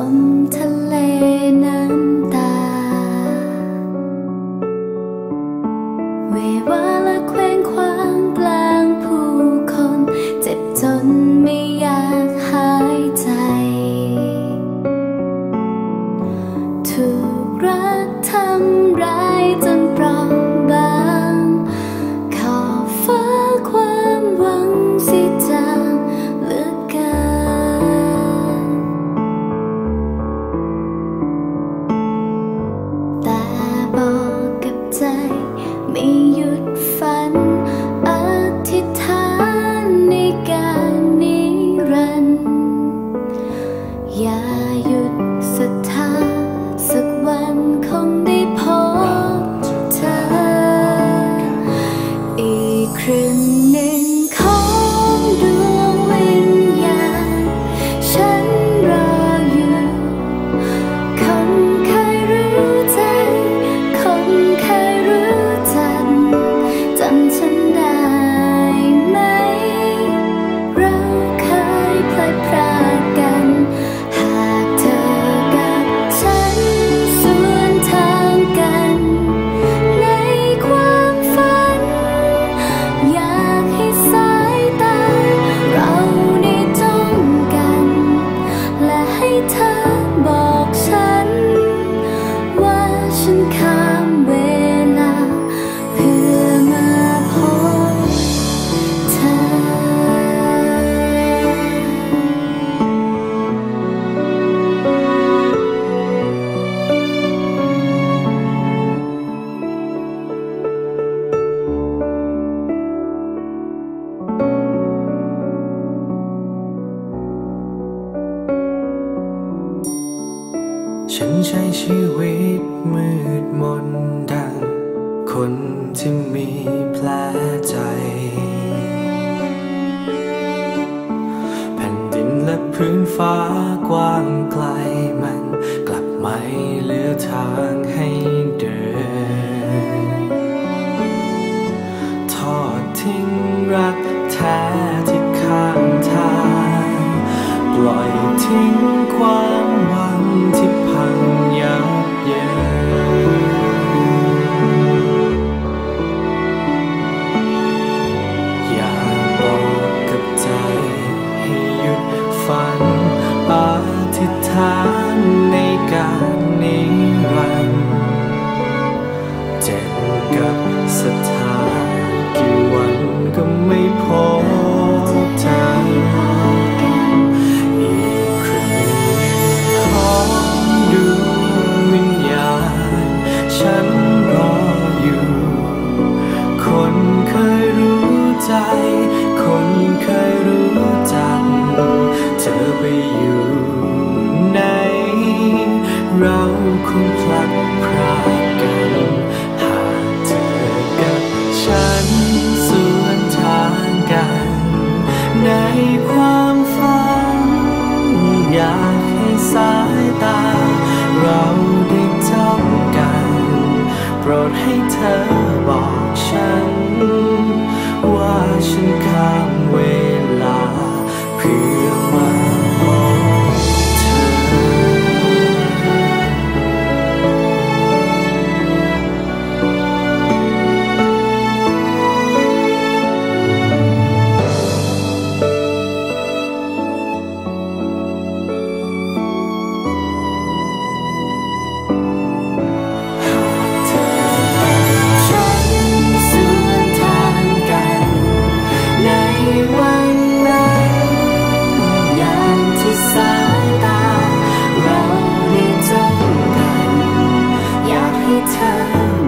sống dài. ฉันใช้ชีวิตมืดมนดัง คนที่มีแผลใจ แผ่นดินและพื้นฟ้ากว้างไกลมัน กลับไม่เหลือทางให้ คนเคยรู้ใจ คนเคยรู้จัก เธอไปอยู่ไหน เราคงพลัดพราก time.